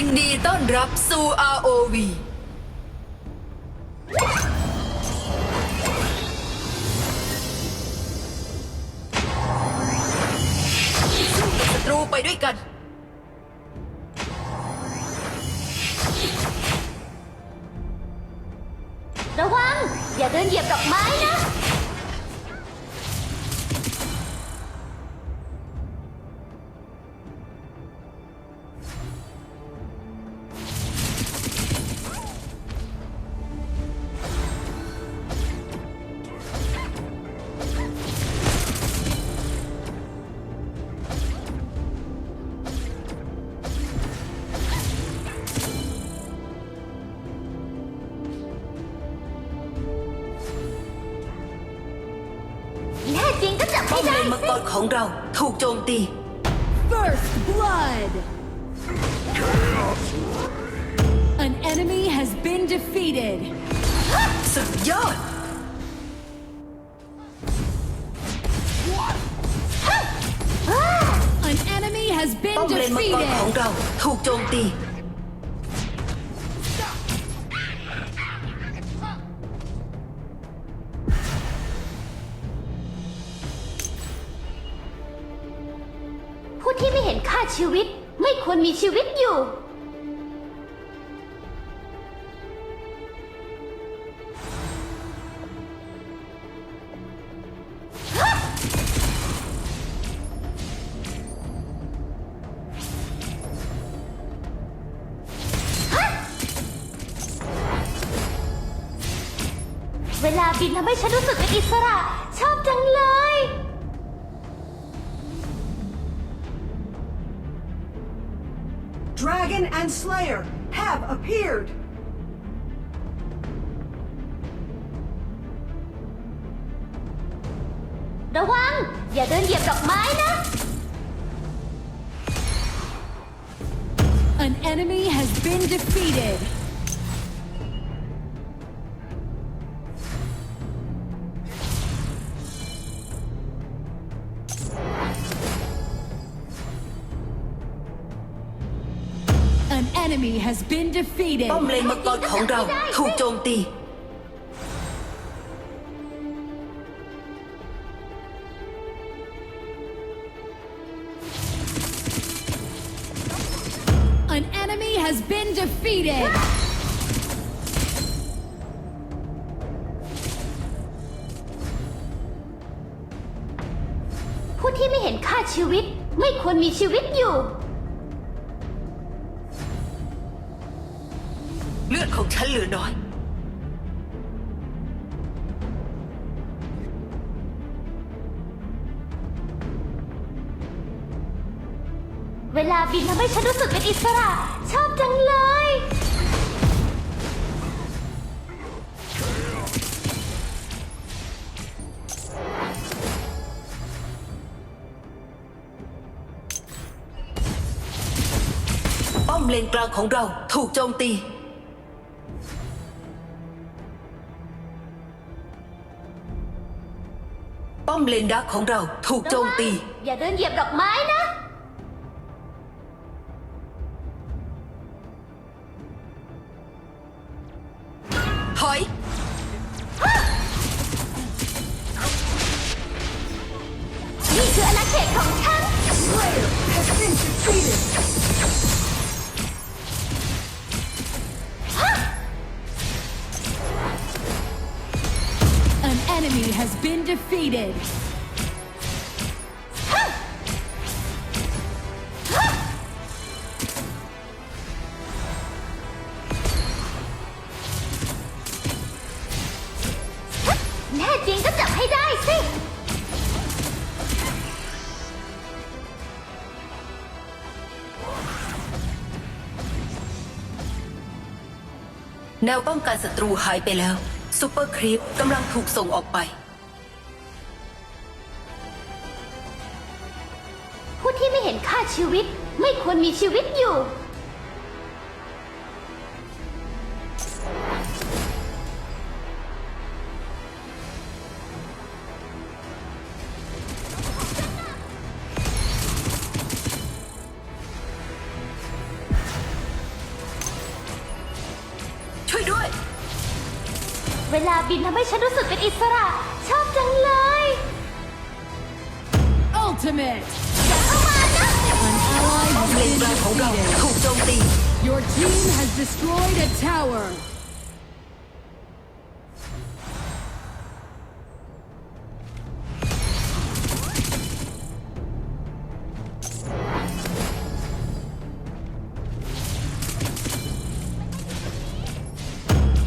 ยินดีต้อนรับสู่ ROV ศัตรูไปด้วยกัน ระวัง อย่าเดินเหยียบดอกไม้นะ มเล ได้ นมังกรของเราถูกโจมตี First blood! An enemy has been defeated. สุดยอด An enemy has ป้อ been มเลนมังกรของ defeated. เราถูกโจมตี ชีวิตไม่ควรมีชีวิตอยู่ เวลาบินทำให้ฉันรู้สึกเป็นอิสระ Dragon and Slayer have appeared. ระวัง อย่าเดินเหยียบดอกไม้นะ An enemy has been defeated. Enemy has been defeated. ป้อมเลนมังกรของเราถูกโจมตี An enemy has been defeated. ผู้ที่ไม่เห็นค่าชีวิตไม่ควรมีชีวิตอยู่ เลือดของฉันเหลือน้อย เวลาบินทำให้ฉันรู้สึกเป็นอิสระ ชอบจังเลย ป้อมเลนกลางของเราถูกโจมตี เลนดักของเราถูกโจมตี อย่าเดินเหยียบดอกไม้นะ ถอย นี่คืออาณาเขตของฉัน defeated. แน่จริงก็จับให้ได้สิแนวป้องกันศัตรูหายไปแล้วซูเปอร์ครีปกำลังถูกส่งออกไป ที่ไม่เห็นค่าชีวิต ไม่ควรมีชีวิตอยู่ ช่วยด้วย เวลาบินทำให้ฉันรู้สึกเป็นอิสระ ชอบจังเลย Ultimate An ally ป้อม has เลน been กลางของเรา defeated. ถูกโจมตี Your team has destroyed a tower.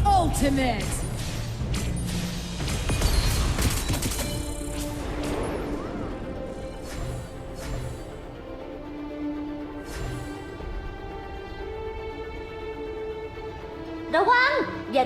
Ultimate!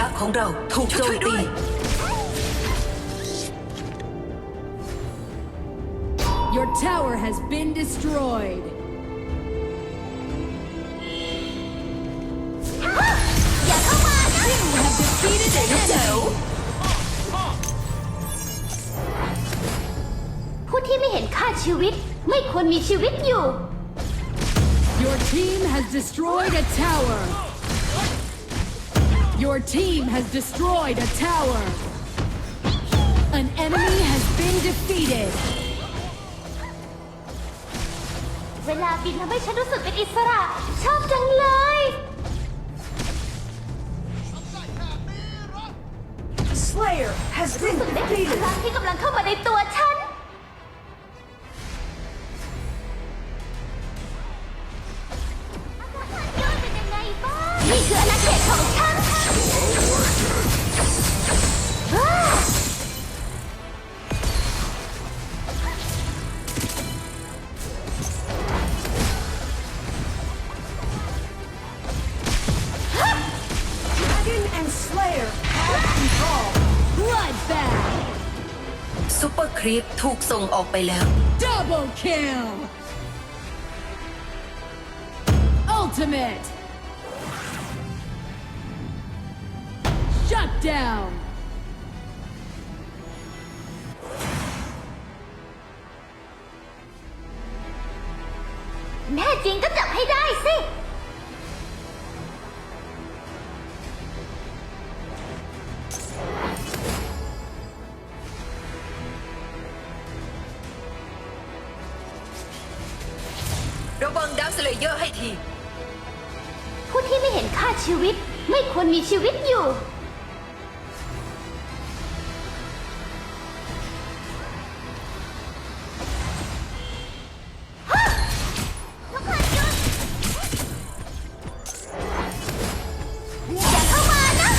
ป้อมเลนดักของเราถูกโจมตี Your tower has been destroyed. อย่าเข้ามานะ You have defeated an แจ๋ว enemy. ผู้ที่ไม่เห็นค่าชีวิต ไม่ควรมีชีวิตอยู่ Your team has destroyed a tower. Your team has destroyed a tower. An enemy has been defeated. เวลาบินทำให้ฉันรู้สึกเป็นอิสระ ชอบจังเลย Slayer has รู้ been สึกได้ถึงพ defeated. ลังที่กำลังเข้ามาในตัวฉัน เป็น ร์ครีปถูกส่งออกไปแล้ว Double kill. Ultimate. Shut down. แน่จริงก็จับให้ได้สิ เห็นค่าชีวิต ไม่ควรมีชีวิตอยู่อย่าเข้ามานะ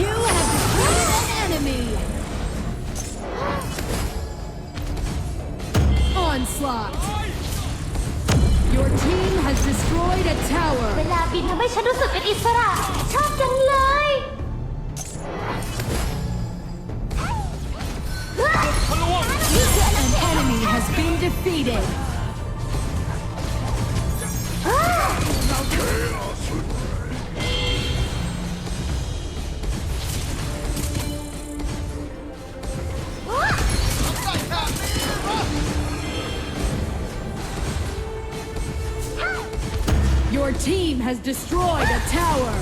You have defeated an enemy. Onslaught. Your team has destroyed a เว tower. ลาบินทำให้ฉันรู้สึกเป็นอิสระ ชอบจังเลย An enemy has been defeated. team has destroyed a tower!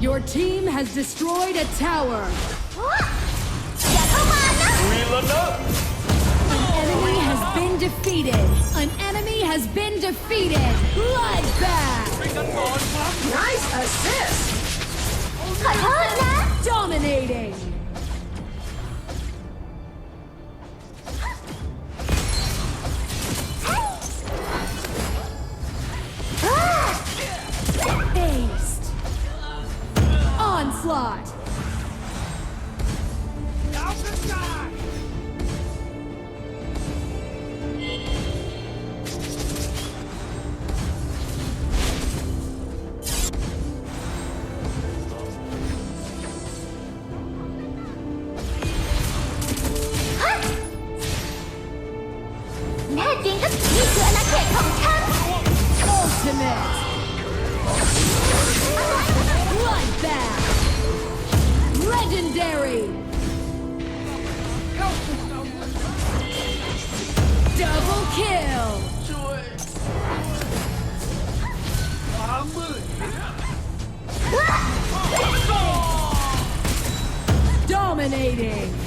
Your team has destroyed a tower! Come on! An enemy has been defeated! An enemy has been defeated! Bloodbath! kill. Ah! Dominating.